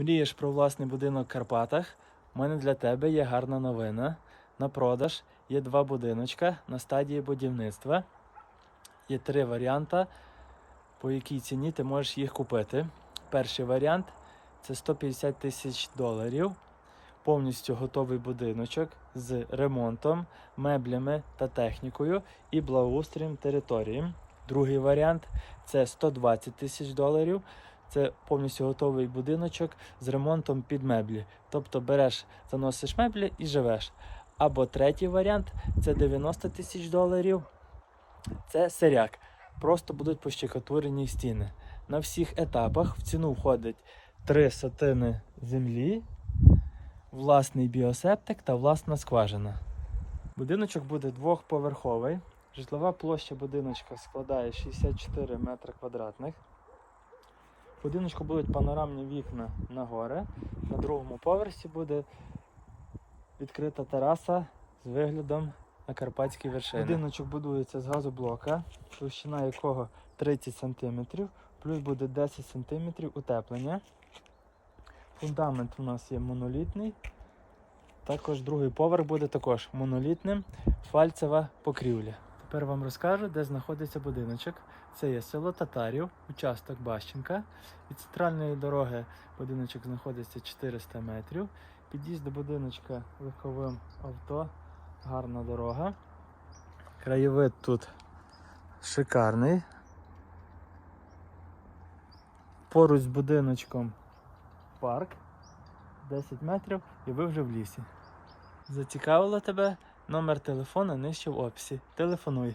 Мрієш про власний будинок в Карпатах? У мене для тебе є гарна новина. На продаж є два будиночка на стадії будівництва. Є три варіанти, по якій ціні ти можеш їх купити. Перший варіант це 150 тисяч доларів. Повністю готовий будиночок з ремонтом, меблями та технікою і благоустроєм території. Другий варіант це 120 тисяч доларів. Це повністю готовий будиночок з ремонтом під меблі. Тобто береш, заносиш меблі і живеш. Або третій варіант це 90 тисяч доларів. Це серяк. Просто будуть пощекатурені стіни. На всіх етапах в ціну входить три сотини землі, власний біосептик та власна скважина. Будиночок буде двохповерховий. Житлова площа будиночка складає 64 метри квадратних. В будиночку будуть панорамні вікна на гори. На другому поверсі буде відкрита тераса з виглядом на карпатські вершини. Будиночок будується з газоблока, товщина якого 30 см, плюс буде 10 см утеплення. Фундамент у нас є монолітний. Також другий поверх буде також монолітним, фальцева покрівля. Тепер вам розкажу, де знаходиться будиночок. Це є село Татарів, участок Бащенка. Від центральної дороги будиночок знаходиться 400 метрів. Під'їзд до будиночка легковим авто, гарна дорога. Краєвид тут шикарний. Поруч з будиночком парк 10 метрів і ви вже в лісі. Зацікавило тебе? Номер телефона нижче в описі. Телефонуй.